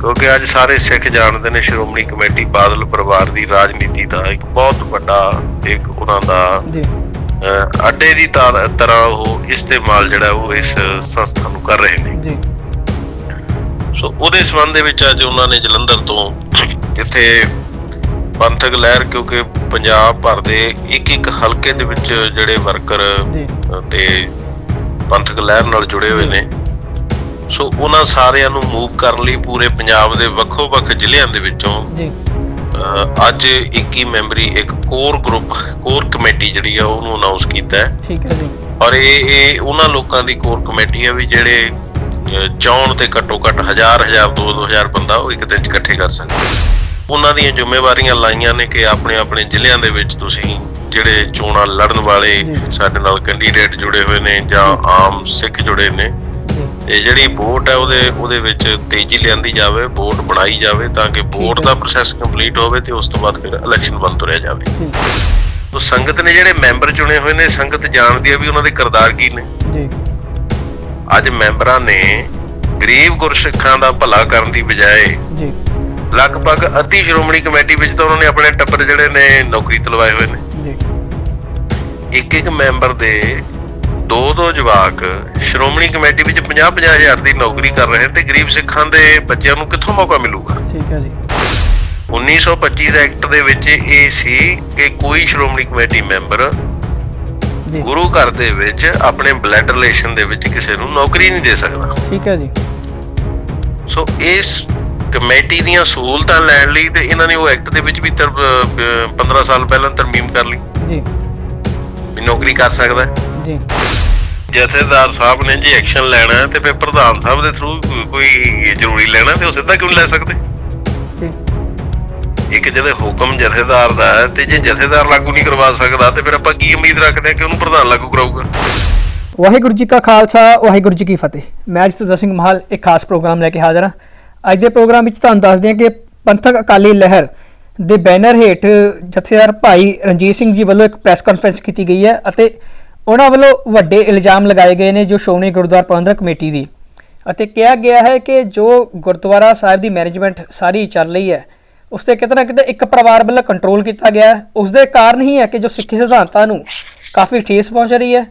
ਕਿਉਂਕਿ ਅੱਜ ਸਾਰੇ ਸਿੱਖ ਜਾਣਦੇ ਨੇ ਸ਼੍ਰੋਮਣੀ ਕਮੇਟੀ ਬਾਦਲ ਪਰਿਵਾਰ ਦੀ ਰਾਜਨੀਤੀ ਦਾ ਇੱਕ ਬਹੁਤ ਵੱਡਾ ਇੱਕ ਉਹਨਾਂ ਦਾ ਜੀ। ਅੱਡੇ ਦੀ ਤਾਰ- ਤਰ੍ਹਾਂ ਉਹ ਇਸਤੇਮਾਲ ਜਿਹੜਾ ਉਹ ਇਸ ਸੰਸਥਾ ਨੂੰ ਕਰ ਰਹੇ ਨੇ। ਜੀ। ਸੋ ਉਹਦੇ ਸੰਬੰਧ ਦੇ ਵਿੱਚ ਅੱਜ ਉਹਨਾਂ ਨੇ ਜਲੰਧਰ ਤੋਂ ਜਿੱਥੇ ਪੰਥਕ ਲਹਿਰ ਕਿਉਂਕਿ ਪੰਜਾਬ ਭਰ ਦੇ ਇੱਕ ਇੱਕ ਹਲਕੇ ਦੇ ਵਿੱਚ ਜਿਹੜੇ ਵਰਕਰ ਜੀ। ਤੇ ਪੰਥਕ ਲਹਿਰ ਨਾਲ ਜੁੜੇ ਹੋਏ ਨੇ। ਸੋ ਉਹਨਾਂ ਸਾਰਿਆਂ ਨੂੰ ਮੂਵ ਕਰਨ ਲਈ ਪੂਰੇ ਪੰਜਾਬ ਦੇ ਵੱਖੋ-ਵੱਖ ਜ਼ਿਲ੍ਹਿਆਂ ਦੇ ਵਿੱਚੋਂ। ਜੀ। ਅੱਜ 21 ਮੈਂਬਰੀ ਇੱਕ ਕੋਰ ਗਰੁੱਪ ਕੋਰ ਕਮੇਟੀ ਜਿਹੜੀ ਆ ਉਹਨੂੰ ਅਨਾਉਂਸ ਕੀਤਾ ਹੈ। ਠੀਕ ਹੈ ਜੀ। ਔਰ ਇਹ ਇਹ ਉਹਨਾਂ ਲੋਕਾਂ ਦੀ ਕੋਰ ਕਮੇਟੀ ਆ ਵੀ ਜਿਹੜੇ ਚਾਹੁਣ ਤੇ ਘੱਟੋ ਘੱਟ ਹਜ਼ਾਰ ਹਜ਼ਾਰ ਦੋ ਦੋ ਹਜ਼ਾਰ ਬੰਦਾ ਉਹ ਇੱਕ ਦਿਨ ਚ ਇਕੱਠੇ ਕਰ ਸਕਦੇ। ਉਹਨਾਂ ਦੀਆਂ ਜ਼ਿੰਮੇਵਾਰੀਆਂ ਲਾਈਆਂ ਨੇ ਕਿ ਆਪਣੇ ਆਪਣੇ ਜ਼ਿਲ੍ਹਿਆਂ ਦੇ ਵਿੱਚ ਤੁਸੀਂ ਜਿਹੜੇ ਚੋਣਾਂ ਲੜਨ ਵਾਲੇ। ਸਾਡੇ ਨਾਲ ਕੈਂਡੀਡੇਟ ਜੁੜੇ ਹੋਏ ਨੇ ਜਾਂ ਆਮ ਸਿੱਖ ਜੁੜੇ ਨੇ ਤੇ ਜਿਹੜੀ ਵੋਟ ਹੈ ਉਹਦੇ ਉਹਦੇ ਵਿੱਚ ਤੇਜ਼ੀ ਲਿਆਂਦੀ ਜਾਵੇ ਵੋਟ ਬਣਾਈ ਜਾਵੇ ਤਾਂ ਕਿ ਵੋਟ। ਦਾ ਪ੍ਰੋਸੈਸ ਕੰਪਲੀਟ ਹੋਵੇ ਤੇ ਉਸ ਤੋਂ ਬਾਅਦ ਫਿਰ ਇਲੈਕਸ਼ਨ ਬੰਦ ਤੁਰਿਆ ਜਾਵੇ। ਤੋ ਸੰਗਤ ਨੇ ਜਿਹੜੇ ਮੈਂਬਰ ਚੁਣੇ ਹੋਏ ਨੇ ਸੰਗਤ ਜਾਣਦੀ ਹੈ ਵੀ ਉਹਨਾਂ ਦੇ ਕਿਰਦਾਰ ਕੀ ਨੇ। ਜੀ। ਅੱਜ ਮੈਂਬਰਾਂ ਨੇ ਗਰੀਬ ਗੁਰਸਿੱਖਾਂ ਦਾ ਭਲਾ ਕਰਨ ਦੀ ਬਜਾਏ ਜੀ। ਲਗਭਗ ਅੱਧੀ ਸ਼੍ਰੋਮਣੀ ਕਮੇਟੀ ਵਿੱਚ ਤਾਂ ਉਹਨਾਂ ਨੇ ਆਪਣੇ ਟੱਬਰ ਜਿਹੜੇ ਨੇ ਨੌਕਰੀ ਤਲਵਾਏ ਹੋਏ ਨੇ। ਜੀ। ਇੱਕ ਇੱਕ ਮੈਂਬਰ ਦੇ ਦੋ ਦੋ ਜਵਾਕ ਸ਼੍ਰੋਮਣੀ ਕਮੇਟੀ ਵਿੱਚ 50 50 ਹਜ਼ਾਰ ਦੀ ਨੌਕਰੀ ਕਰ ਰਹੇ ਤੇ ਗਰੀਬ ਸਿੱਖਾਂ ਦੇ ਬੱਚਿਆਂ ਨੂੰ ਕਿੱਥੋਂ ਮੌਕਾ ਮਿਲੂਗਾ? ਠੀਕ ਹੈ ਜੀ। 1925 ਦੇ ਐਕਟ ਦੇ ਵਿੱਚ ਇਹ ਸੀ ਕਿ ਕੋਈ ਸ਼੍ਰੋਮਣੀ ਕਮੇਟੀ ਮੈਂਬਰ ਜੀ। ਗੁਰੂ ਘਰ ਦੇ ਵਿੱਚ ਆਪਣੇ ਬਲੱਡ ਰਿਲੇਸ਼ਨ ਦੇ ਵਿੱਚ ਕਿਸੇ ਨੂੰ ਨੌਕਰੀ ਨਹੀਂ ਦੇ ਸਕਦਾ। ਠੀਕ ਹੈ ਜੀ। ਸੋ ਇਸ ਕਮੇਟੀ ਦੀਆਂ ਸਹੂਲਤਾਂ ਲੈਣ ਲਈ ਤੇ ਇਹਨਾਂ ਨੇ ਉਹ ਐਕਟ ਦੇ ਵਿੱਚ ਵੀ ਤਰ- ਅਹ 15 ਸਾਲ ਪਹਿਲਾਂ ਤਰਮੀਮ ਕਰ ਲਈ। ਜੀ। ਵੀ ਨੌਕਰੀ ਕਰ ਸਕਦਾ। ਜੀ। ਜਥੇਦਾਰ ਸਾਹਿਬ ਨੇ ਜੀ ਐਕਸ਼ਨ ਲੈਣਾ ਤੇ ਫਿਰ ਪ੍ਰਧਾਨ ਸਾਹਿਬ ਦੇ ਥਰੂ ਕੋਈ ਜ਼ਰੂਰੀ ਲੈਣਾ ਤੇ ਉਹ ਸਿੱਧਾ ਕਿਉਂ ਲੈ ਸਕਦੇ? ਇੱਕ ਜਦੋਂ ਹੁਕਮ ਜਥੇਦਾਰ ਦਾ ਹੈ ਤੇ ਜੇ ਜਥੇਦਾਰ ਲਾਗੂ ਨਹੀਂ ਕਰਵਾ ਸਕਦਾ ਤੇ ਫਿਰ ਆਪਾਂ ਕੀ ਉਮੀਦ ਰੱਖਦੇ ਹਾਂ ਕਿ ਉਹਨੂੰ ਪ੍ਰਧਾਨ ਲਾਗੂ ਕਰਾਊਗਾ? ਵਾਹਿਗੁਰੂ ਜੀ ਕਾ ਖਾਲਸਾ ਵਾਹਿਗੁਰੂ ਜੀ ਕੀ ਫਤਿਹ। ਮੈਂ ਜਤਿੰਦਰ ਸਿੰਘ ਮਹਾਲ ਇੱਕ ਖਾਸ ਪ੍ਰੋਗਰਾਮ ਲੈ ਕੇ ਹਾਜ਼ਰ ਹਾਂ। ਅੱਜ ਦੇ ਪ੍ਰੋਗਰਾਮ ਵਿੱਚ ਤੁਹਾਨੂੰ ਦੱਸਦੇ ਹਾਂ ਕਿ ਪੰਥਕ ਅਕਾਲੀ ਲਹਿਰ ਦੇ ਬੈਨਰ ਹੇਠ ਜਥੇਦਾਰ ਭਾਈ ਰਣਜੀਤ ਸਿੰਘ ਜੀ ਵੱਲੋਂ ਇੱਕ ਪ੍ਰੈਸ ਕਾਨਫਰੰਸ ਕੀਤੀ ਗਈ ਹੈ ਅਤੇ ਉਹਨਾਂ ਵੱਲੋਂ ਵੱਡੇ ਇਲਜ਼ਾਮ ਲਗਾਏ ਗਏ ਨੇ ਜੋ ਸ਼੍ਰੋਮਣੀ ਗੁਰਦੁਆਰਾ ਪ੍ਰਬੰਧਕ ਕਮੇਟੀ ਦੀ। ਅਤੇ ਕਿਹਾ ਗਿਆ ਹੈ ਕਿ ਜੋ ਗੁਰਦੁਆਰਾ ਸਾਹਿਬ ਦੀ ਮੈਨੇਜਮੈਂਟ ਸਾਰੀ ਚੱਲ ਰਹੀ ਹੈ ਉਸ ਤੇ ਕਿਤੇ ਨਾ ਕਿਤੇ ਇੱਕ ਪਰਿਵਾਰ ਵੱਲੋਂ ਕੰਟਰੋਲ ਕੀਤਾ ਗਿਆ ਹੈ। ਉਸ ਦੇ ਕਾਰਨ ਹੀ ਹੈ ਕਿ ਜੋ ਸਿੱਖੀ ਸਿਧਾਂਤਾਂ ਨੂੰ ਕਾਫੀ ਠੇਸ ਪਹੁੰਚ ਰਹੀ ਹੈ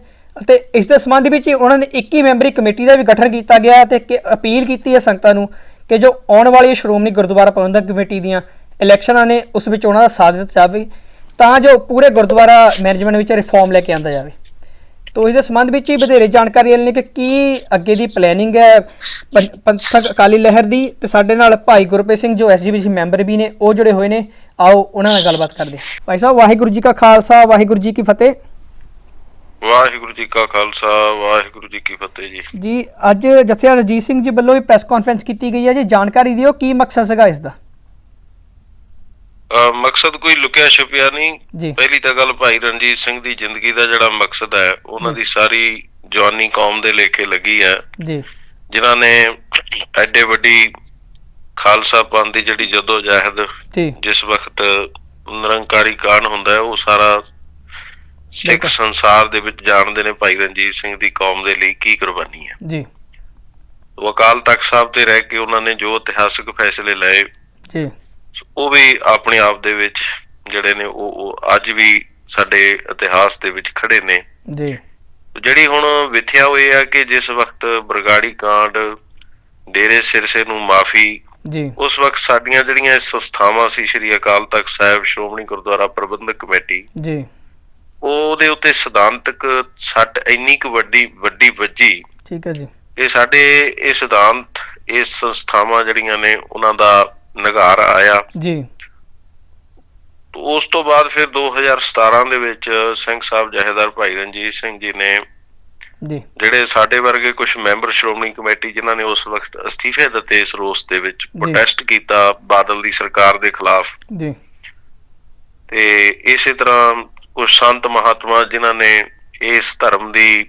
ਅਤੇ ਇਸ ਦੇ ਸੰਬੰਧ ਵਿੱਚ ਹੀ ਉਹਨਾਂ ਨੇ 21 ਮੈਂਬਰੀ ਕਮੇਟੀ ਦਾ ਵੀ ਗਠਨ ਕੀਤਾ ਗਿਆ ਹੈ ਤੇ ਕਿ ਅਪੀਲ ਕੀਤੀ ਹੈ ਸੰਗਤਾਂ ਨੂੰ ਕਿ ਜੋ ਆਉਣ ਵਾਲੀ ਸ਼੍ਰੋਮਣੀ ਗੁਰਦੁਆਰਾ ਪ੍ਰਬੰਧਕ ਕਮੇਟੀ ਦੀਆਂ ਇਲੈਕਸ਼ਨਾਂ ਨੇ, ਉਸ ਵਿੱਚ ਉਹਨਾਂ ਦਾ ਸਾਥ ਦਿੱਤਾ ਜਾਵੇ, ਤਾਂ ਜੋ ਪੂਰੇ ਗੁਰਦੁਆਰਾ ਮੈਨੇਜਮੈਂਟ ਵਿੱਚ ਰਿਫਾਰਮ ਲੈ ਕੇ ਆਂਦਾ ਜਾਵੇ। ਤੋ ਇਸ ਦੇ ਸੰਬੰਧ ਵਿੱਚ ਹੀ ਵਧੇਰੇ ਜਾਣਕਾਰੀ ਲੈਣ ਲਈ ਕਿ ਕੀ ਅੱਗੇ ਦੀ ਪਲੈਨਿੰਗ ਹੈ ਪੰਥਕ ਅਕਾਲੀ ਲਹਿਰ ਦੀ ਤੇ ਸਾਡੇ ਨਾਲ ਭਾਈ ਗੁਰਪ੍ਰੀਤ ਸਿੰਘ ਜੋ ਐਸਜੀਪੀਸੀ ਮੈਂਬਰ ਵੀ ਨੇ ਉਹ ਜੁੜੇ ਹੋਏ ਨੇ। ਆਓ ਉਹਨਾਂ ਨਾਲ ਗੱਲਬਾਤ ਕਰਦੇ ਹਾਂ। ਭਾਈ ਸਾਹਿਬ ਵਾਹਿਗੁਰੂ ਜੀ ਕਾ ਖਾਲਸਾ ਵਾਹਿਗੁਰੂ ਜੀ ਕੀ ਫਤਿਹ। ਵਾਹਿਗੁਰੂ ਜੀ ਕਾ ਖਾਲਸਾ ਵਾਹਿਗੁਰੂ ਜੀ ਕੀ ਫਤਿਹ ਜੀ। ਜੀ ਅੱਜ ਜਥੇਦਾਰ ਰਜੀਤ ਸਿੰਘ ਜੀ ਵੱਲੋਂ ਵੀ ਪ੍ਰੈਸ ਕਾਨਫਰੰਸ ਕੀਤੀ ਗਈ ਹੈ। ਜੀ ਜਾਣਕਾਰੀ ਦਿਓ ਕੀ ਮਕਸਦ ਸੀਗਾ ਇਸ ਦਾ? ਮਕਸਦ ਕੋਈ ਲੁਕਿਆ ਛੁਪਿਆ ਨਹੀਂ। ਪਹਿਲੀ ਤਾਂ ਗੱਲ ਭਾਈ ਰਣਜੀਤ ਸਿੰਘ ਦੀ ਜ਼ਿੰਦਗੀ ਦਾ ਜਿਹੜਾ ਮਕਸਦ ਹੈ ਉਹਨਾਂ ਦੀ ਸਾਰੀ ਜਵਾਨੀ ਕੌਮ ਦੇ ਲੇਖੇ ਲੱਗੀ ਹੈ। ਜੀ। ਜਿਨ੍ਹਾਂ ਨੇ ਐਡੇ ਵੱਡੀ ਖਾਲਸਾ ਪੰਥ ਦੀ ਜਿਹੜੀ ਜਦੋਂ ਜਹਿਦ ਜਿਸ ਵਕਤ ਨਿਰੰਕਾਰੀ ਕਾਰਨ ਹੁੰਦਾ ਉਹ ਸਾਰਾ ਸਿੱਖ। ਸੰਸਾਰ ਦੇ ਵਿੱਚ ਜਾਣਦੇ ਨੇ ਭਾਈ ਰਣਜੀਤ ਸਿੰਘ ਦੀ ਕੌਮ ਦੇ ਲਈ ਕੀ ਕੁਰਬਾਨੀ ਹੈ। ਜੀ। ਅਕਾਲ ਤਖਤ ਸਾਹਿਬ ਤੇ ਰਹਿ ਕੇ ਉਹਨਾਂ ਨੇ ਜੋ ਇਤਿਹਾਸਕ ਫੈਸਲੇ ਲਏ ਜੀ। ਉਹ ਵੀ ਆਪਣੇ ਆਪ ਦੇ ਵਿੱਚ ਜਿਹੜੇ ਨੇ ਉਹ ਅੱਜ ਵੀ ਸਾਡੇ ਇਤਿਹਾਸ ਦੇ ਵਿੱਚ ਖੜੇ ਨੇ। ਜੀ। ਜਿਹੜੀ ਹੁਣ ਵਿਥਿਆ ਹੋਈ ਹੈ ਕਿ ਜਿਸ ਵਕਤ ਬਰਗਾੜੀ ਕਾਂਡ ਡੇਰੇ ਸਿਰਸੇ ਨੂੰ ਮਾਫੀ ਜੀ। ਉਸ ਵਕਤ ਸਾਡੀਆਂ ਜਿਹੜੀਆਂ ਸੰਸਥਾਵਾਂ ਸੀ ਸ੍ਰੀ ਅਕਾਲ ਤਖਤ ਸਾਹਿਬ ਸ਼੍ਰੋਮਣੀ ਗੁਰਦੁਆਰਾ ਪ੍ਰਬੰਧਕ ਕਮੇਟੀ ਜੀ। ਉਹਦੇ ਉੱਤੇ ਸਿਧਾਂਤਕ ਸੱਟ ਇੰਨੀ ਕੁ ਵੱਡੀ ਵੱਡੀ ਵੱਜੀ। ਠੀਕ ਹੈ ਜੀ। ਇਹ ਸਾਡੇ ਇਹ ਸਿਧਾਂਤ ਇਹ ਸੰਸਥਾਵਾਂ ਜਿਹੜੀਆਂ ਨੇ ਉਹਨਾਂ ਦਾ ਨਿਗਾਰ ਆਇਆ। ਜੀ। ਉਸ ਤੋਂ ਬਾਅਦ ਫਿਰ 2017 ਦੇ ਵਿੱਚ ਸਿੰਘ ਸਾਹਿਬ ਜਹੇਦਾਰ ਭਾਈ ਰਣਜੀਤ ਸਿੰਘ ਜੀ ਨੇ ਜੀ। ਜਿਹੜੇ ਸਾਡੇ ਵਰਗੇ ਕੁਝ ਮੈਂਬਰ ਸ਼੍ਰੋਮਣੀ ਕਮੇਟੀ ਜਿਨ੍ਹਾਂ ਨੇ ਉਸ ਵਕਤ ਅਸਤੀਫੇ ਦਿੱਤੇ ਇਸ ਰੋਸ ਦੇ ਵਿੱਚ ਪ੍ਰੋਟੈਸਟ ਕੀਤਾ ਬਾਦਲ ਦੀ ਸਰਕਾਰ ਦੇ ਖਿਲਾਫ। ਜੀ। ਤੇ ਇਸੇ ਤਰ੍ਹਾਂ ਕੁਝ ਸੰਤ ਮਹਾਤਮਾ ਜਿਨ੍ਹਾਂ ਨੇ ਇਸ ਧਰਮ ਦੀ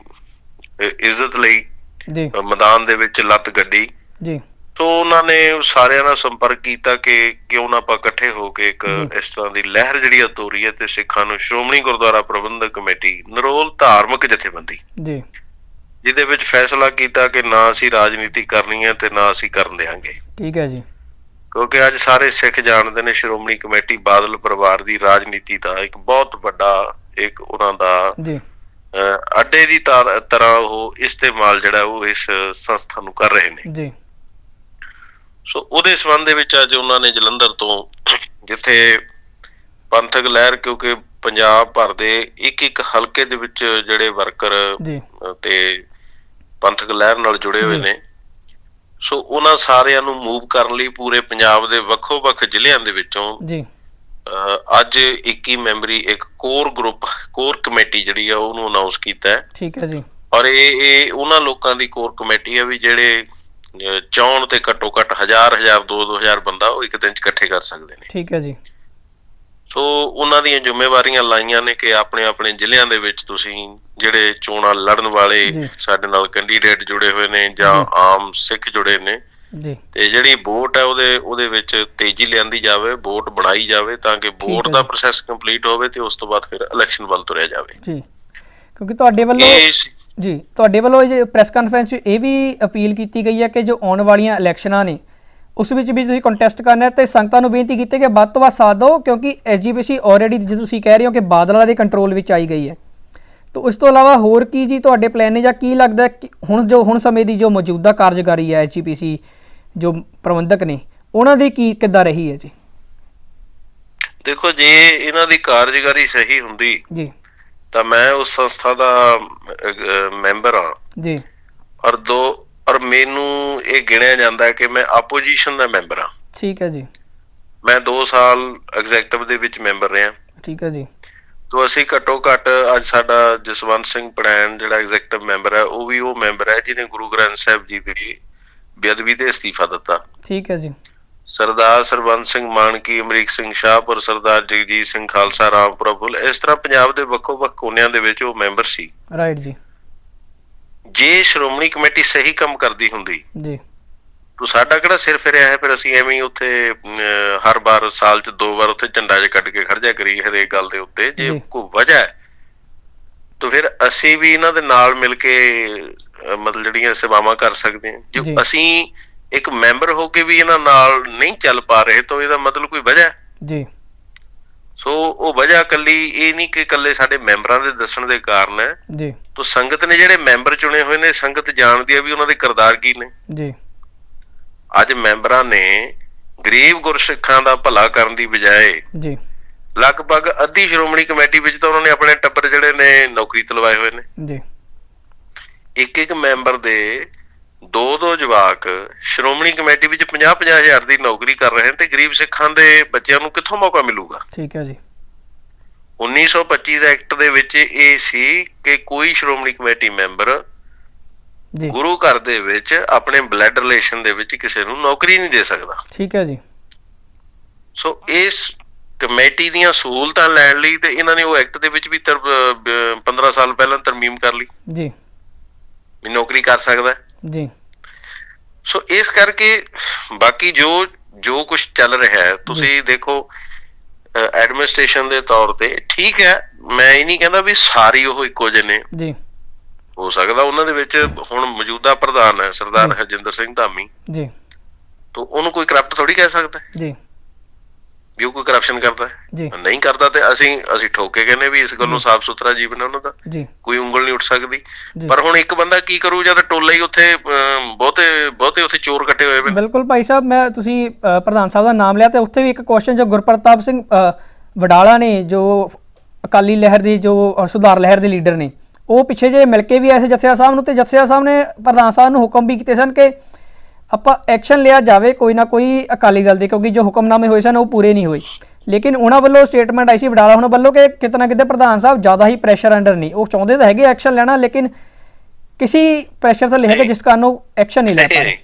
ਇੱਜ਼ਤ ਲਈ ਜੀ। ਮੈਦਾਨ ਦੇ ਵਿੱਚ ਲੱਤ ਗੱਡੀ। ਜੀ। ਸੋ ਉਹਨਾਂ ਨੇ ਸਾਰਿਆਂ ਨਾਲ ਸੰਪਰਕ ਕੀਤਾ ਕਿ ਕਿਉਂ ਨਾ ਆਪਾਂ ਇਕੱਠੇ ਹੋ ਕੇ ਇੱਕ। ਇਸ ਤਰ੍ਹਾਂ ਦੀ ਲਹਿਰ ਜਿਹੜੀ ਆ ਤੋਰੀ ਹੈ ਤੇ ਸਿੱਖਾਂ ਨੂੰ ਸ਼੍ਰੋਮਣੀ ਗੁਰਦੁਆਰਾ ਪ੍ਰਬੰਧਕ ਕਮੇਟੀ ਨਰੋਲ ਧਾਰਮਿਕ ਜਥੇਬੰਦੀ ਜੀ। ਜਿਹਦੇ ਵਿੱਚ ਫੈਸਲਾ ਕੀਤਾ ਕਿ ਨਾ ਅਸੀਂ ਰਾਜਨੀਤੀ ਕਰਨੀ ਹੈ ਤੇ ਨਾ ਅਸੀਂ ਕਰਨ ਦੇਵਾਂਗੇ ਠੀਕ ਹੈ ਜੀ। ਕਿਉਂਕਿ ਅੱਜ ਸਾਰੇ ਸਿੱਖ ਜਾਣਦੇ ਨੇ ਸ਼੍ਰੋਮਣੀ ਕਮੇਟੀ ਬਾਦਲ ਪਰਿਵਾਰ ਦੀ ਰਾਜਨੀਤੀ ਦਾ ਇੱਕ ਬਹੁਤ ਵੱਡਾ ਇੱਕ ਉਹਨਾਂ ਦਾ ਜੀ। ਅੱਡੇ ਦੀ ਤਾਰ- ਤਰ੍ਹਾਂ ਉਹ ਇਸਤੇਮਾਲ ਜਿਹੜਾ ਉਹ ਇਸ ਸੰਸਥਾ ਨੂੰ ਕਰ ਰਹੇ ਨੇ। ਜੀ। ਸੋ ਉਹਦੇ ਸੰਬੰਧ ਦੇ ਵਿੱਚ ਅੱਜ ਉਹਨਾਂ ਨੇ ਜਲੰਧਰ ਤੋਂ ਜਿੱਥੇ ਪੰਥਕ ਲਹਿਰ ਕਿਉਂਕਿ ਪੰਜਾਬ ਭਰ ਦੇ ਇੱਕ ਇੱਕ ਹਲਕੇ ਦੇ ਵਿੱਚ ਜਿਹੜੇ ਵਰਕਰ ਤੇ ਪੰਥਕ ਲਹਿਰ ਨਾਲ ਜੁੜੇ ਹੋਏ। ਨੇ। ਸੋ ਉਹਨਾਂ ਸਾਰਿਆਂ ਨੂੰ ਮੂਵ ਕਰਨ ਲਈ ਪੂਰੇ ਪੰਜਾਬ ਦੇ ਵੱਖੋ-ਵੱਖ ਜ਼ਿਲ੍ਹਿਆਂ ਦੇ ਵਿੱਚੋਂ ਜੀ। ਅੱਜ 21 ਮੈਂਬਰੀ ਇੱਕ ਕੋਰ ਗਰੁੱਪ ਕੋਰ ਕਮੇਟੀ ਜਿਹੜੀ ਆ ਉਹਨੂੰ ਅਨਾਉਂਸ ਕੀਤਾ ਹੈ। ਠੀਕ ਹੈ ਜੀ। ਔਰ ਇਹ ਇਹ ਉਹਨਾਂ ਲੋਕਾਂ ਦੀ ਕੋਰ ਕਮੇਟੀ ਹੈ ਵੀ ਜਿਹੜੇ ਚਾਹੁਣ ਤੇ ਘੱਟੋ ਘੱਟ ਹਜ਼ਾਰ ਹਜ਼ਾਰ ਦੋ ਦੋ ਹਜ਼ਾਰ ਬੰਦਾ ਉਹ ਇੱਕ ਦਿਨ ਚ ਇਕੱਠੇ ਕਰ ਸਕਦੇ ਨੇ ਠੀਕ ਹੈ ਜੀ ਸੋ ਉਹਨਾਂ ਦੀਆਂ ਜ਼ਿੰਮੇਵਾਰੀਆਂ ਲਾਈਆਂ ਨੇ ਕਿ ਆਪਣੇ ਆਪਣੇ ਜ਼ਿਲ੍ਹਿਆਂ ਦੇ ਵਿੱਚ ਤੁਸੀਂ ਜਿਹੜੇ ਚੋਣਾਂ ਲੜਨ ਵਾਲੇ। ਸਾਡੇ ਨਾਲ ਕੈਂਡੀਡੇਟ ਜੁੜੇ ਹੋਏ ਨੇ ਜਾਂ। ਆਮ ਸਿੱਖ ਜੁੜੇ ਨੇ ਜੀ ਤੇ ਜਿਹੜੀ ਵੋਟ ਹੈ ਉਹਦੇ ਉਹਦੇ ਵਿੱਚ ਤੇਜ਼ੀ ਲਿਆਂਦੀ ਜਾਵੇ ਵੋਟ ਬਣਾਈ ਜਾਵੇ ਤਾਂ ਕਿ ਵੋਟ ਦਾ। ਪ੍ਰੋਸੈਸ ਕੰਪਲੀਟ ਹੋਵੇ ਤੇ ਉਸ ਤੋਂ ਬਾਅਦ ਫਿਰ ਇਲੈਕਸ਼ਨ ਵੱਲ ਤੁਰਿਆ ਜਾਵੇ ਜੀ ਕਿਉਂਕਿ ਤੁਹਾਡੇ ਵੱਲੋਂ ਜੀ ਤੁਹਾਡੇ ਵੱਲੋਂ ਇਹ ਪ੍ਰੈਸ ਕਾਨਫਰੰਸ 'ਚ ਇਹ ਵੀ ਅਪੀਲ ਕੀਤੀ ਗਈ ਹੈ ਕਿ ਜੋ ਆਉਣ ਵਾਲੀਆਂ ਇਲੈਕਸ਼ਨਾਂ ਨੇ ਉਸ ਵਿੱਚ ਵੀ ਤੁਸੀਂ ਕੰਟੈਸਟ ਕਰਨਾ ਹੈ ਤੇ ਸੰਗਤਾਂ ਨੂੰ ਬੇਨਤੀ ਕੀਤੀ ਕਿ ਵੱਧ ਤੋਂ ਵੱਧ ਸਾਥ ਦਿਓ ਕਿਉਂਕਿ ਐਸਜੀਪੀਸੀ ਆਲਰੇਡੀ ਜਿਵੇਂ ਤੁਸੀਂ ਕਹਿ ਰਹੇ ਹੋ ਕਿ ਬਾਦਲਾਂ ਦੇ ਕੰਟਰੋਲ ਵਿੱਚ ਆਈ ਗਈ ਹੈ। ਤਾਂ ਉਸ ਤੋਂ ਇਲਾਵਾ ਹੋਰ ਕੀ ਜੀ ਤੁਹਾਡੇ ਪਲਾਨ ਨੇ ਜਾਂ ਕੀ ਲੱਗਦਾ ਕਿ ਹੁਣ ਜੋ ਹੁਣ ਸਮੇਂ ਦੀ ਜੋ ਮੌਜੂਦਾ ਕਾਰਜਕਾਰੀ ਹੈ ਐਸਜੀਪੀਸੀ ਜੋ ਪ੍ਰਬੰਧਕ ਨੇ ਉਹਨਾਂ ਦੀ ਕੀ ਕਿੱਦਾਂ ਰਹੀ ਹੈ ਜੀ? ਦੇਖੋ ਜੇ ਇਹਨਾਂ ਦੀ ਕਾਰਜਕਾਰੀ ਸਹੀ ਹੁੰਦੀ ਜੀ। ਤਾਂ ਮੈਂ ਉਸ ਸੰਸਥਾ ਦਾ ਮੈਂਬਰ ਹਾਂ। ਜੀ। ਔਰ ਦੋ ਔਰ ਮੈਨੂੰ ਇਹ ਗਿਣਿਆ ਜਾਂਦਾ ਹੈ ਕਿ ਮੈਂ ਆਪੋਜੀਸ਼ਨ ਦਾ ਮੈਂਬਰ ਹਾਂ। ਠੀਕ ਹੈ ਜੀ। ਮੈਂ 2 ਸਾਲ ਐਗਜ਼ੈਕਟਿਵ ਦੇ ਵਿੱਚ ਮੈਂਬਰ ਰਿਹਾ। ਠੀਕ ਹੈ ਜੀ। ਤੋਂ ਅਸੀਂ ਘੱਟੋ ਘੱਟ ਅੱਜ ਸਾਡਾ ਜਸਵੰਤ ਸਿੰਘ ਪੜੈਣ ਜਿਹੜਾ ਐਗਜ਼ੈਕਟਿਵ ਮੈਂਬਰ ਹੈ ਉਹ ਵੀ ਉਹ ਮੈਂਬਰ ਹੈ ਜਿਹਨੇ ਗੁਰੂ ਗ੍ਰੰਥ ਸਾਹਿਬ ਜੀ ਦੀ ਬੇਅਦਬੀ ਤੇ ਅਸਤੀਫਾ ਦਿੱਤਾ। ਠੀਕ ਹੈ ਜੀ। ਸਰਦਾਰ ਸਰਬੰਸ ਸਿੰਘ ਮਾਨਕੀ ਅਮਰੀਕ ਸਿੰਘ ਸ਼ਾਹਪੁਰ ਸਰਦਾਰ ਜਗਜੀਤ ਸਿੰਘ ਖਾਲਸਾ ਰਾਮਪੁਰਾ ਫੁੱਲ ਇਸ ਤਰ੍ਹਾਂ ਪੰਜਾਬ ਦੇ ਵੱਖੋ ਵੱਖ ਕੋਨਿਆਂ ਦੇ ਵਿੱਚ ਉਹ ਮੈਂਬਰ ਸੀ। ਰਾਈਟ ਜੀ। ਜੇ ਸ਼੍ਰੋਮਣੀ ਕਮੇਟੀ ਸਹੀ ਕੰਮ ਕਰਦੀ ਹੁੰਦੀ ਜੀ। ਤਾਂ ਸਾਡਾ ਕਿਹੜਾ ਸਿਰ ਫਿਰਿਆ ਹੈ? ਫਿਰ ਅਸੀਂ ਐਵੇਂ ਉੱਥੇ ਹਰ ਵਾਰ ਸਾਲ 'ਚ ਦੋ ਵਾਰ ਉੱਥੇ ਝੰਡਾ ਜਿਹਾ ਕੱਢ ਕੇ ਖੜ ਜਾ ਕਰੀ ਹਰੇਕ ਗੱਲ ਦੇ ਉੱਤੇ ਜੇ। ਕੋਈ ਵਜ੍ਹਾ ਹੈ ਤਾਂ ਫਿਰ ਅਸੀਂ ਵੀ ਇਹਨਾਂ ਦੇ ਨਾਲ ਮਿਲ ਕੇ ਮਤਲਬ ਜਿਹੜੀਆਂ ਸੇਵਾਵਾਂ ਕਰ ਸਕਦੇ ਹਾਂ। ਜੇ। ਅਸੀਂ ਇੱਕ ਮੈਂਬਰ ਹੋ ਕੇ ਵੀ ਇਹਨਾਂ ਨਾਲ ਨਹੀਂ ਚੱਲ ਪਾ ਰਹੇ ਤਾਂ ਇਹਦਾ ਮਤਲਬ ਕੋਈ ਵਜ੍ਹਾ? ਹੈ ਜੀ। ਸੋ ਉਹ ਵਜ੍ਹਾ ਕੱਲੀ ਇਹ ਨਹੀਂ ਕਿ ਕੱਲੇ ਸਾਡੇ ਮੈਂਬਰਾਂ ਦੇ ਦੱਸਣ ਦੇ ਕਾਰਨ ਹੈ। ਜੀ। ਤਾਂ ਸੰਗਤ ਨੇ ਜਿਹੜੇ ਮੈਂਬਰ ਚੁਣੇ ਹੋਏ ਨੇ ਸੰਗਤ ਜਾਣਦੀ ਹੈ ਵੀ ਉਹਨਾਂ ਦੇ ਕਿਰਦਾਰ ਕੀ ਨੇ। ਜੀ। ਅੱਜ ਮੈਂਬਰਾਂ ਨੇ ਗਰੀਬ ਗੁਰਸਿੱਖਾਂ ਦਾ ਭਲਾ ਕਰਨ ਦੀ ਬਜਾਏ ਜੀ। ਲਗਭਗ ਅੱਧੀ ਸ਼੍ਰੋਮਣੀ ਕਮੇਟੀ ਵਿੱਚ ਤਾਂ ਉਹਨਾਂ ਨੇ ਆਪਣੇ ਟੱਬਰ ਜਿਹੜੇ ਨੇ ਨੌਕਰੀ ਤਲਵਾਏ ਹੋਏ ਨੇ। ਜੀ। ਇੱਕ ਇੱਕ ਮੈਂਬਰ ਦੇ ਦੋ ਦੋ ਜਵਾਕ ਸ਼੍ਰੋਮਣੀ ਕਮੇਟੀ ਵਿੱਚ 50-50 ਹਜ਼ਾਰ ਦੀ ਨੌਕਰੀ ਕਰ ਰਹੇ ਨੇ ਤੇ ਗਰੀਬ ਸਿੱਖਾਂ ਦੇ ਬੱਚਿਆਂ ਨੂੰ ਕਿੱਥੋਂ ਮੌਕਾ ਮਿਲੂਗਾ? ਠੀਕ ਹੈ ਜੀ। 1925 ਦੇ ਐਕਟ ਦੇ ਵਿੱਚ ਇਹ ਸੀ ਕਿ ਕੋਈ ਸ਼੍ਰੋਮਣੀ ਕਮੇਟੀ ਮੈਂਬਰ ਜੀ। ਗੁਰੂ ਘਰ ਦੇ ਵਿੱਚ ਆਪਣੇ ਬਲੱਡ ਰਿਲੇਸ਼ਨ ਦੇ ਵਿੱਚ ਕਿਸੇ ਨੂੰ ਨੌਕਰੀ ਨਹੀਂ ਦੇ ਸਕਦਾ। ਠੀਕ ਹੈ ਜੀ। ਸੋ ਇਸ ਕਮੇਟੀ ਦੀਆਂ ਸਹੂਲਤਾਂ ਲੈਣ ਲਈ ਤੇ ਇਹਨਾਂ ਨੇ ਉਹ ਐਕਟ ਦੇ ਵਿੱਚ ਵੀ ਤਰ- ਅਹ 15 ਸਾਲ ਪਹਿਲਾਂ ਤਰਮੀਮ ਕਰ ਲਈ। ਜੀ। ਵੀ ਨੌਕਰੀ ਕਰ ਸਕਦਾ। ਹੈ। ਜੀ। ਸੋ ਇਸ ਕਰਕੇ ਬਾਕੀ ਜੋ ਜੋ ਕੁਝ ਚੱਲ ਰਿਹਾ ਹੈ ਤੁਸੀਂ ਦੇਖੋ ਐਡਮਿਨਿਸਟ੍ਰੇਸ਼ਨ ਦੇ ਤੌਰ ਤੇ ਠੀਕ ਹੈ ਮੈਂ ਇਹ ਨਹੀਂ ਕਹਿੰਦਾ ਵੀ ਸਾਰੀ ਉਹ ਇੱਕੋ ਜਿਹੇ ਨੇ। ਜੀ। ਹੋ ਸਕਦਾ ਉਹਨਾਂ ਦੇ ਵਿੱਚ ਹੁਣ ਮੌਜੂਦਾ ਪ੍ਰਧਾਨ ਹੈ ਸਰਦਾਰ। ਹਰਜਿੰਦਰ ਸਿੰਘ ਧਾਮੀ। ਜੀ। ਤਾਂ ਉਹਨੂੰ ਕੋਈ ਕਰਪਟ ਥੋੜੀ ਕਹਿ ਸਕਦਾ ਜੀ। ਵੀ ਉਹ ਕੋਈ ਕਰਪਸ਼ਨ ਕਰਦਾ ਹੈ? ਨਹੀਂ ਕਰਦਾ ਤੇ ਅਸੀਂ ਅਸੀਂ ਠੋਕੇ ਕਹਿੰਦੇ ਵੀ ਇਸ ਗੱਲੋਂ ਸਾਫ਼ ਸੁਥਰਾ ਜੀਵਨ ਹੈ ਉਹਨਾਂ ਦਾ। ਕੋਈ ਉਂਗਲ ਨਹੀਂ ਉੱਠ ਸਕਦੀ। ਪਰ ਹੁਣ ਇੱਕ ਬੰਦਾ ਕੀ ਕਰੂ ਜਦ ਟੋਲਾ ਹੀ ਉੱਥੇ ਬਹੁਤੇ ਬਹੁਤੇ ਉੱਥੇ ਚੋਰ ਇਕੱਠੇ ਹੋਏ ਨੇ। ਬਿਲਕੁਲ ਭਾਈ ਸਾਹਿਬ ਮੈਂ ਤੁਸੀਂ ਪ੍ਰਧਾਨ ਸਾਹਿਬ ਦਾ ਨਾਮ ਲਿਆ ਤੇ ਉੱਥੇ ਵੀ ਇੱਕ ਕੁਐਸਚਨ ਜੋ ਗੁਰਪ੍ਰਤਾਪ ਸਿੰਘ ਵਡਾਲਾ ਨੇ ਜੋ ਅਕਾਲੀ ਲਹਿਰ ਦੇ ਜੋ ਸੁਧਾਰ ਲਹਿਰ ਦੇ ਲੀਡਰ ਨੇ ਉਹ ਪਿੱਛੇ ਜੇ ਮਿਲ ਕੇ ਵੀ ਆਏ ਸੀ ਜਥਿਆ ਸਾਹਿਬ ਨੂੰ ਤੇ ਜਥਿਆ ਸਾਹਿਬ ਨੇ ਪ੍ਰਧਾਨ ਸਾਹਿਬ ਨੂੰ ਹੁਕਮ ਵੀ ਕੀਤੇ ਸਨ ਕਿ ਆਪਾਂ ਐਕਸ਼ਨ ਲਿਆ ਜਾਵੇ ਕੋਈ ਨਾ ਕੋਈ ਅਕਾਲੀ ਦਲ ਦੇ ਕਿਉਂਕਿ ਜੋ ਹੁਕਮਨਾਮੇ ਹੋਏ ਸਨ ਉਹ ਪੂਰੇ ਨਹੀਂ ਹੋਏ। ਲੇਕਿਨ ਉਹਨਾਂ ਵੱਲੋਂ ਸਟੇਟਮੈਂਟ ਆਈ ਸੀ ਵਡਾਲਾ ਉਹਨਾਂ ਵੱਲੋਂ ਕਿ ਕਿਤੇ ਨਾ ਕਿਤੇ ਪ੍ਰਧਾਨ ਸਾਹਿਬ ਜ਼ਿਆਦਾ ਹੀ ਪ੍ਰੈਸ਼ਰ ਅੰਡਰ ਨਹੀਂ ਉਹ ਚਾਹੁੰਦੇ ਤਾਂ ਹੈਗੇ ਐਕਸ਼ਨ ਲੈਣਾ ਲੇਕਿਨ ਕਿਸੇ ਪ੍ਰੈਸ਼ਰ ਥੱਲੇ ਹੈਗੇ ਜਿਸ ਕਾਰਨ ਉਹ ਐਕਸ਼ਨ ਨਹੀਂ ਲੈ ਪਾ ਰਹੇ।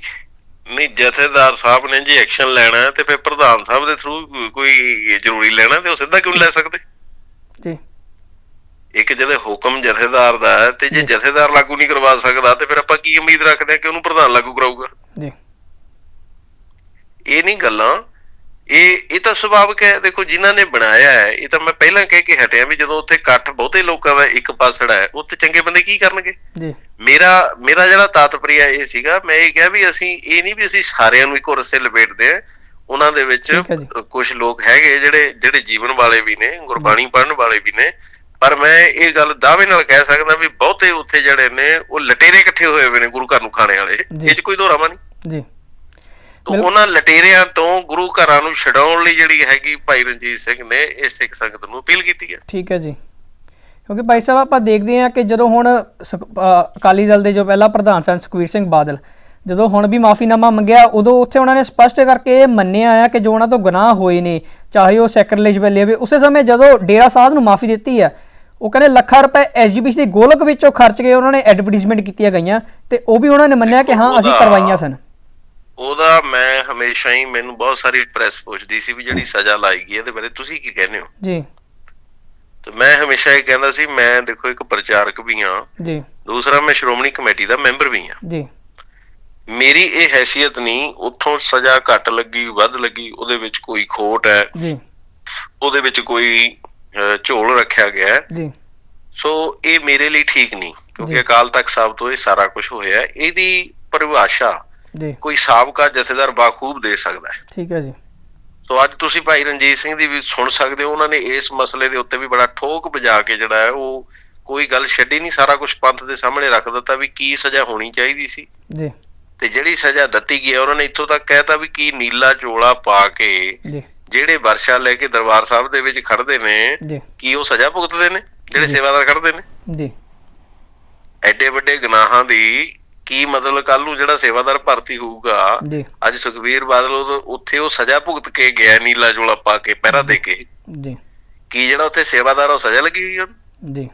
ਨਹੀਂ ਜਥੇਦਾਰ ਸਾਹਿਬ ਨੇ ਜੀ ਐਕਸ਼ਨ ਲੈਣਾ ਤੇ ਫਿਰ ਪ੍ਰਧਾਨ ਸਾਹਿਬ ਦੇ ਥਰੂ ਕੋਈ ਜ਼ਰੂਰੀ ਲੈਣਾ ਤੇ ਉਹ ਸਿੱਧਾ ਕਿਉਂ ਲੈ ਸਕਦੇ? ਜੀ। ਇੱਕ ਜਦੋਂ ਹੁਕਮ ਜਥੇਦਾਰ ਦਾ ਹੈ ਤੇ ਜੇ। ਜਥੇਦਾਰ ਲਾਗੂ ਨਹੀਂ ਕਰਵਾ ਸਕਦਾ ਤੇ ਫਿਰ ਆਪਾਂ ਕੀ ਉਮੀਦ ਰੱਖਦੇ ਹਾਂ ਕਿ ਉਹਨੂੰ ਪ੍ਰਧਾਨ ਲਾਗੂ ਕਰਾਊਗਾ? ਇਹ ਨਹੀਂ ਗੱਲਾਂ। ਇਹ ਇਹ ਤਾਂ ਸੁਭਾਵਿਕ ਹੈ। ਦੇਖੋ ਜਿਨ੍ਹਾਂ ਨੇ ਬਣਾਇਆ ਹੈ ਇਹ ਤਾਂ ਮੈਂ ਪਹਿਲਾਂ ਕਹਿ ਕੇ ਹਟਿਆ ਵੀ ਜਦੋਂ ਉੱਥੇ ਇਕੱਠ ਬਹੁਤੇ ਲੋਕਾਂ ਦਾ ਇੱਕ ਪਾਸੜਾ ਹੈ ਉੱਥੇ ਚੰਗੇ ਬੰਦੇ ਕੀ ਕਰਨਗੇ? ਜੀ। ਮੇਰਾ ਮੇਰਾ ਜਿਹੜਾ ਤਾਤਪਰੀਆ ਇਹ ਸੀਗਾ ਮੈਂ ਇਹ ਕਿਹਾ ਵੀ ਅਸੀਂ ਇਹ ਨਹੀਂ ਵੀ ਅਸੀਂ ਸਾਰਿਆਂ ਨੂੰ ਇੱਕੋ ਰਸੇ ਲਪੇਟਦੇ ਆ ਉਹਨਾਂ ਦੇ ਵਿੱਚ। ਕੁਝ ਲੋਕ ਹੈਗੇ ਜਿਹੜੇ ਜਿਹੜੇ ਜੀਵਨ ਵਾਲੇ ਵੀ ਨੇ ਗੁਰਬਾਣੀ ਪੜ੍ਹਨ ਵਾਲੇ ਵੀ ਨੇ। ਪਰ ਮੈਂ ਇਹ ਗੱਲ ਦਾਅਵੇ ਨਾਲ ਕਹਿ ਸਕਦਾ ਵੀ ਬਹੁਤੇ ਉੱਥੇ ਜਿਹੜੇ ਨੇ ਉਹ ਲਟੇਰੇ ਇਕੱਠੇ ਹੋਏ ਹੋਏ ਨੇ ਗੁਰੂ ਘਰ ਨੂੰ ਖਾਣੇ ਵਾਲੇ। ਇਹ 'ਚ ਕੋਈ ਦੋਰਾਵਾ ਨਹੀਂ। ਜੀ। ਤੋਂ ਉਹਨਾਂ ਲਟੇਰਿਆਂ ਤੋਂ ਗੁਰੂ ਘਰਾਂ ਨੂੰ ਛਡਾਉਣ ਲਈ ਜਿਹੜੀ ਹੈਗੀ ਭਾਈ ਰਣਜੀਤ ਸਿੰਘ ਨੇ ਇਹ ਸਿੱਖ ਸੰਗਤ ਨੂੰ ਅਪੀਲ ਕੀਤੀ ਹੈ। ਠੀਕ ਹੈ ਜੀ। ਕਿਉਂਕਿ ਭਾਈ ਸਾਹਿਬ ਆਪਾਂ ਦੇਖਦੇ ਹਾਂ ਕਿ ਜਦੋਂ ਹੁਣ ਅਕਾਲੀ ਦਲ ਦੇ ਜੋ ਪਹਿਲਾ ਪ੍ਰਧਾਨ ਸਨ ਸੁਖਵੀਰ ਸਿੰਘ ਬਾਦਲ ਜਦੋਂ ਹੁਣ ਵੀ ਮਾਫੀਨਾਮਾ ਮੰਗਿਆ ਉਦੋਂ ਉੱਥੇ ਉਹਨਾਂ ਨੇ ਸਪਸ਼ਟ ਕਰਕੇ ਇਹ ਮੰਨਿਆ ਆ ਕਿ ਜੋ ਉਹਨਾਂ ਤੋਂ ਗੁਨਾਹ ਹੋਏ ਨੇ ਚਾਹੇ ਉਹ ਸੈਕਰਲੇਜ ਵੇਲੇ ਹੋਵੇ ਉਸੇ ਸਮੇਂ ਜਦੋਂ ਡੇਰਾ ਸਾਹਿਬ ਨੂੰ ਮਾਫੀ ਦਿੱਤੀ ਹੈ ਉਹ ਕਹਿੰਦੇ ਲੱਖਾਂ ਰੁਪਏ ਐਸਜੀਪੀਸੀ ਦੀ ਗੋਲਕ ਵਿੱਚੋਂ ਖਰਚ ਕੇ ਉਹਨਾਂ ਨੇ ਐਡਵਰਟਾਈਜ਼ਮੈਂਟ ਕੀਤੀਆਂ ਗਈਆਂ ਤੇ ਉਹ ਵੀ ਉਹਨਾਂ ਨੇ ਮੰਨਿਆ ਕਿ ਹਾਂ ਅਸੀਂ ਕਰਵਾਈਆਂ ਸਨ। ਉਹਦਾ ਮੈਂ ਹਮੇਸ਼ਾ ਹੀ ਮੈਨੂੰ ਬਹੁਤ ਸਾਰੀ ਪ੍ਰੈਸ ਪੁੱਛਦੀ ਸੀ ਵੀ ਜਿਹੜੀ ਸਜ਼ਾ ਲਾਈ ਗਈ ਇਹਦੇ ਬਾਰੇ ਤੁਸੀਂ ਕੀ ਕਹਿੰਦੇ ਹੋ? ਜੀ। ਤੇ ਮੈਂ ਹਮੇਸ਼ਾ ਇਹ ਕਹਿੰਦਾ ਸੀ ਮੈਂ ਦੇਖੋ ਇੱਕ ਪ੍ਰਚਾਰਕ ਵੀ ਹਾਂ। ਜੀ। ਦੂਸਰਾ ਮੈਂ ਸ਼੍ਰੋਮਣੀ ਕਮੇਟੀ ਦਾ ਮੈਂਬਰ ਵੀ ਹਾਂ। ਜੀ। ਮੇਰੀ ਇਹ ਹੈਸੀਅਤ ਨਹੀਂ ਉੱਥੋਂ ਸਜ਼ਾ ਘੱਟ ਲੱਗੀ ਵੱਧ ਲੱਗੀ ਉਹਦੇ ਵਿੱਚ ਕੋਈ ਖੋਟ ਹੈ। ਜੀ। ਉਹਦੇ ਵਿੱਚ ਕੋਈ ਝੋਲ ਰੱਖਿਆ ਗਿਆ ਹੈ। ਜੀ। ਸੋ ਇਹ ਮੇਰੇ ਲਈ ਠੀਕ ਨਹੀਂ। ਕਿਉਂਕਿ ਅਕਾਲ ਤਖਤ ਸਾਹਿਬ ਤੋਂ ਇਹ ਸਾਰਾ ਕੁਝ ਹੋਇਆ। ਇਹਦੀ ਪਰਿਭਾਸ਼ਾ ਜੀ। ਕੋਈ ਸਾਬਕਾ ਜਥੇਦਾਰ ਬਾਖੂਬ ਦੇ ਸਕਦਾ ਹੈ। ਠੀਕ ਹੈ ਜੀ। ਸੋ ਅੱਜ ਤੁਸੀਂ ਭਾਈ ਰਣਜੀਤ ਸਿੰਘ ਦੀ ਵੀ ਸੁਣ ਸਕਦੇ ਹੋ ਉਹਨਾਂ ਨੇ ਇਸ ਮਸਲੇ ਦੇ ਉੱਤੇ ਵੀ ਬੜਾ ਠੋਕ ਵਜਾ ਕੇ ਜਿਹੜਾ ਹੈ ਉਹ ਕੋਈ ਗੱਲ ਛੱਡੀ ਨਹੀਂ ਸਾਰਾ ਕੁਝ ਪੰਥ ਦੇ ਸਾਹਮਣੇ ਰੱਖ ਦਿੱਤਾ ਵੀ ਕੀ ਸਜ਼ਾ ਹੋਣੀ ਚਾਹੀਦੀ ਸੀ। ਜੀ। ਤੇ ਜਿਹੜੀ ਸਜ਼ਾ ਦਿੱਤੀ ਗਈ ਉਹਨਾਂ ਨੇ ਇੱਥੋਂ ਤੱਕ ਕਹਿਤਾ ਵੀ ਕੀ ਨੀਲਾ ਚੋਲਾ ਪਾ ਕੇ ਜੀ। ਜਿਹੜੇ ਵਰਸ਼ਾ ਲੈ ਕੇ ਦਰਬਾਰ ਸਾਹਿਬ ਦੇ ਵਿੱਚ ਖੜਦੇ ਨੇ ਜੀ। ਕੀ ਉਹ ਸਜ਼ਾ ਭੁਗਤਦੇ ਨੇ ਜਿਹੜੇ। ਸੇਵਾਦਾਰ ਖੜਦੇ ਨੇ? ਜੀ। ਐਡੇ ਵੱਡੇ ਗੁਨਾਹਾਂ ਦੀ ਕੀ ਮਤਲਬ ਕੱਲ ਨੂੰ ਜਿਹੜਾ ਸੇਵਾਦਾਰ ਭਰਤੀ ਹੋਊਗਾ ਅੱਜ ਸੁਖਬੀਰ ਬਾਦਲ ਉੱਥੇ ਉਹ ਸਜ਼ਾ ਭੁਗਤ ਕੇ ਗਿਆ ਨੀਲਾ ਚੋਲਾ ਪਾ ਕੇ ਪਹਿਰਾ ਦੇ ਕੇ। ਜੀ। ਕੀ ਜਿਹੜਾ ਉੱਥੇ ਸੇਵਾਦਾਰ ਉਹ ਸਜ਼ਾ ਲੱਗੀ ਹੋਈ ਉਹਨੂੰ? ਜੀ।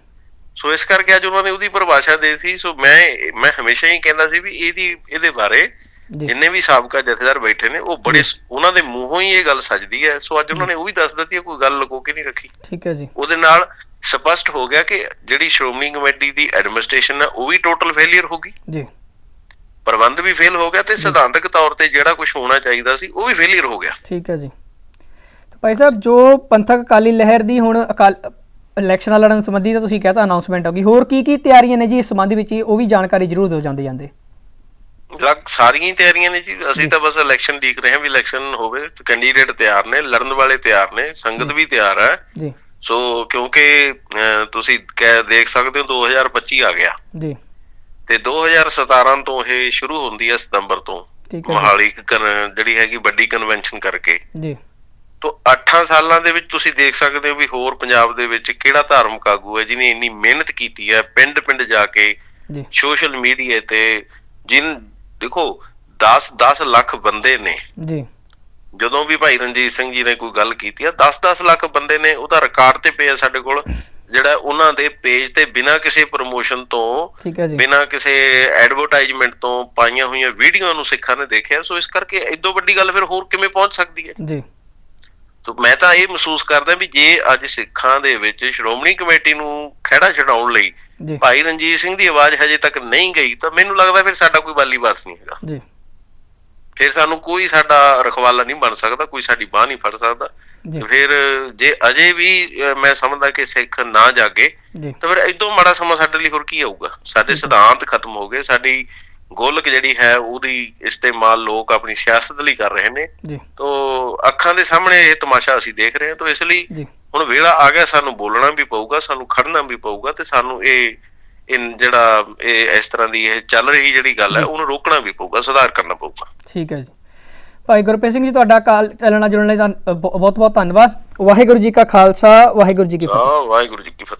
ਸੋ ਇਸ ਕਰਕੇ ਅੱਜ ਉਹਨਾਂ ਨੇ ਉਹਦੀ ਪਰਿਭਾਸ਼ਾ ਦੇ ਸੀ। ਸੋ ਮੈਂ ਮੈਂ ਹਮੇਸ਼ਾ ਹੀ ਕਹਿੰਦਾ ਸੀ ਵੀ ਇਹਦੀ ਇਹਦੇ ਬਾਰੇ ਜਿੰਨੇ ਵੀ ਸਾਬਕਾ ਜਥੇਦਾਰ ਬੈਠੇ ਨੇ ਉਹ ਬੜੇ ਉਹਨਾਂ ਦੇ ਮੂੰਹੋਂ ਹੀ ਇਹ ਗੱਲ ਸੱਜਦੀ ਹੈ। ਸੋ ਅੱਜ ਉਹਨਾਂ ਨੇ ਉਹ ਵੀ ਦੱਸ ਦਿੱਤੀ ਹੈ ਕੋਈ ਗੱਲ ਲੁਕੋ ਕੇ ਨਹੀਂ ਰੱਖੀ। ਠੀਕ ਹੈ ਜੀ। ਉਹਦੇ ਨਾਲ ਸਪਸ਼ਟ ਹੋ ਗਿਆ ਕਿ ਜਿਹੜੀ ਸ਼੍ਰੋਮਣੀ ਕਮੇਟੀ ਦੀ ਐਡਮਿਨਿਸਟ੍ਰੇਸ਼ਨ ਹੈ ਉਹ ਵੀ ਟੋਟਲ ਫੇਲਿਅਰ ਹੋ ਗਈ। ਜੀ। ਪ੍ਰਬੰਧ ਵੀ ਫੇਲ ਹੋ ਗਿਆ ਤੇ ਸਿਧਾਂਤਕ ਤੌਰ ਤੇ ਜਿਹੜਾ ਕੁਝ ਹੋਣਾ ਚਾਹੀਦਾ ਸੀ ਉਹ ਵੀ ਫੇਲਿਅਰ ਹੋ ਗਿਆ। ਠੀਕ ਹੈ ਜੀ। ਤਾਂ ਭਾਈ ਸਾਹਿਬ ਜੋ ਪੰਥਕ ਅਕਾਲੀ ਲਹਿਰ ਦੀ ਹੁਣ ਅਕਾਲ ਇਲੈਕਸ਼ਨਾਂ ਲੜਨ ਸੰਬੰਧੀ ਤਾਂ ਤੁਸੀਂ ਕਹਤਾ ਅਨਾਉਂਸਮੈਂਟ ਹੋ ਗਈ। ਹੋਰ ਕੀ ਕੀ ਤਿਆਰੀਆਂ ਨੇ ਜੀ? ਇਸ ਸੰਬੰਧ ਵਿੱਚ ਉਹ ਵੀ ਜਾਣਕਾਰੀ ਜ਼ਰੂਰ ਦਿਓ ਜਾਂਦੇ ਜਾਂਦੇ। ਲਗ ਸਾਰੀਆਂ ਹੀ ਤਿਆਰੀਆਂ ਨੇ ਜੀ। ਅਸੀਂ ਤਾਂ ਬਸ ਇਲੈਕਸ਼ਨ ਦੇਖ ਰਹੇ ਹਾਂ ਵੀ ਇਲੈਕਸ਼ਨ ਹੋਵੇ। ਕੈਂਡੀਡੇਟ ਤਿਆਰ ਨੇ ਲੜਨ ਵਾਲੇ ਤਿਆਰ ਨੇ ਸੰਗਤ ਵੀ ਤਿਆਰ ਹੈ। ਜੀ। ਸੋ ਕਿਉਂਕਿ ਤੁਸੀਂ ਕਹਿ ਦੇਖ ਸਕਦੇ ਹੋ 2025 ਆ ਗਿਆ। ਜੀ। ਤੇ 2017 ਤੋਂ ਇਹ ਸ਼ੁਰੂ ਹੁੰਦੀ ਹੈ ਸਤੰਬਰ ਤੋਂ। ਮੋਹਾਲੀ ਜਿਹੜੀ ਹੈਗੀ ਵੱਡੀ ਕਨਵੈਨਸ਼ਨ ਕਰਕੇ। ਜੀ। ਤੋਂ 8 ਸਾਲਾਂ ਦੇ ਵਿੱਚ ਤੁਸੀਂ ਦੇਖ ਸਕਦੇ ਹੋ ਵੀ ਹੋਰ ਪੰਜਾਬ ਦੇ ਵਿੱਚ ਕਿਹੜਾ ਧਾਰਮਿਕ ਆਗੂ ਹੈ ਜਿਹਨੇ ਇੰਨੀ ਮਿਹਨਤ ਕੀਤੀ ਹੈ ਪਿੰਡ ਪਿੰਡ ਜਾ ਕੇ ਜੀ। ਸੋਸ਼ਲ ਮੀਡੀਆ ਤੇ ਜਿਨ ਦੇਖੋ 10 10 ਲੱਖ ਬੰਦੇ ਨੇ। ਜੀ। ਜਦੋਂ ਵੀ ਭਾਈ ਰਣਜੀਤ ਸਿੰਘ ਜੀ ਨੇ ਕੋਈ ਗੱਲ ਕੀਤੀ ਆ 10-10 ਲੱਖ ਬੰਦੇ ਨੇ ਉਹਦਾ ਰਿਕਾਰਡ ਤੇ ਪਿਆ ਸਾਡੇ ਕੋਲ। ਜਿਹੜਾ ਉਹਨਾਂ ਦੇ ਪੇਜ ਤੇ ਬਿਨਾਂ ਕਿਸੇ ਪ੍ਰੋਮੋਸ਼ਨ ਤੋਂ ਬਿਨਾਂ ਕਿਸੇ ਐਡਵਰਟਾਈਜ਼ਮੈਂਟ ਤੋਂ ਪਾਈਆਂ ਹੋਈਆਂ ਵੀਡੀਓ ਨੂੰ ਸਿੱਖਾਂ ਨੇ ਦੇਖਿਆ। ਸੋ ਇਸ ਕਰਕੇ ਇਦੋਂ ਵੱਡੀ ਗੱਲ ਫਿਰ ਹੋਰ ਕਿਵੇਂ ਪਹੁੰਚ ਸਕਦੀ ਹੈ? ਜੀ। ਸੋ ਮੈਂ ਤਾਂ ਇਹ ਮਹਿਸੂਸ ਕਰਦਾ ਵੀ ਜੇ ਅੱਜ ਸਿੱਖਾਂ ਦੇ ਵਿੱਚ ਸ਼੍ਰੋਮਣੀ ਕਮੇਟੀ ਨੂੰ ਖਹਿੜਾ ਛਡਾਉਣ ਲਈ ਭਾਈ ਰਣਜੀਤ ਸਿੰਘ ਦੀ ਆਵਾਜ਼ ਹਜੇ ਤੱਕ ਨਹੀਂ ਗਈ ਤਾਂ ਮੈਨੂੰ ਲੱਗਦਾ ਫਿਰ ਸਾਡਾ ਕੋਈ ਬਾਲੀ ਵਾਸ ਨਹੀਂ ਹੈਗਾ। ਜੀ। ਫਿਰ ਸਾਨੂੰ ਕੋਈ ਸਾਡਾ ਰਖਵਾਲਾ ਨਹੀਂ ਬਣ ਸਕਦਾ ਕੋਈ ਸਾਡੀ ਬਾਹ ਨਹੀਂ ਫੜ ਸਕਦਾ। ਫਿਰ ਜੇ ਅਜੇ ਵੀ ਮੈਂ ਸਮਝਦਾ ਕਿ ਸਿੱਖ ਨਾ ਜਾਗੇ ਤਾਂ ਫਿਰ ਇਦੋਂ ਮਾੜਾ ਸਮਾਂ ਸਾਡੇ ਲਈ ਹੋਰ ਕੀ ਆਊਗਾ? ਸਾਡੇ ਸਿਧਾਂਤ ਖਤਮ ਹੋ ਗਏ ਸਾਡੀ ਗੋਲਕ ਜਿਹੜੀ ਹੈ ਉਹਦੀ ਇਸਤੇਮਾਲ ਲੋਕ ਆਪਣੀ ਸਿਆਸਤ ਲਈ ਕਰ ਰਹੇ ਨੇ। ਜੀ। ਤੋ ਅੱਖਾਂ ਦੇ ਸਾਹਮਣੇ ਇਹ ਤਮਾਸ਼ਾ ਅਸੀਂ ਦੇਖ ਰਹੇ ਹਾਂ ਤਾਂ ਇਸ ਲਈ ਹੁਣ ਵੇਲਾ ਆ ਗਿਆ ਸਾਨੂੰ ਬੋਲਣਾ ਵੀ ਪਊਗਾ ਸਾਨੂੰ ਖੜਨਾ ਵੀ ਪਊਗਾ ਤੇ ਸਾਨੂੰ ਇਹ ਇਹ ਜਿਹੜਾ ਇਹ ਇਸ ਤਰ੍ਹਾਂ ਦੀ ਇਹ ਚੱਲ ਰਹੀ ਜਿਹੜੀ ਗੱਲ ਹੈ ਉਹਨੂੰ ਰੋਕਣਾ ਵੀ ਪਊਗਾ ਸੁਧਾਰ ਕਰਨਾ ਪਊਗਾ। ਠੀਕ ਹੈ ਜੀ। ਭਾਈ ਗੁਰਪ੍ਰੀਤ ਸਿੰਘ ਜੀ, ਤੁਹਾਡਾ ਕਾਲ ਚੱਲਣਾ ਜੁੜਨ ਲਈ ਤਾਂ ਬਹੁਤ ਬਹੁਤ ਧੰਨਵਾਦ। ਵਾਹਿਗੁਰੂ ਜੀ ਕਾ ਖਾਲਸਾ, ਵਾਹਿਗੁਰੂ ਜੀ ਕੀ ਫਤਿਹ। ਵਾਹਿਗੁਰੂ ਜੀ ਕੀ ਫਤਿਹ।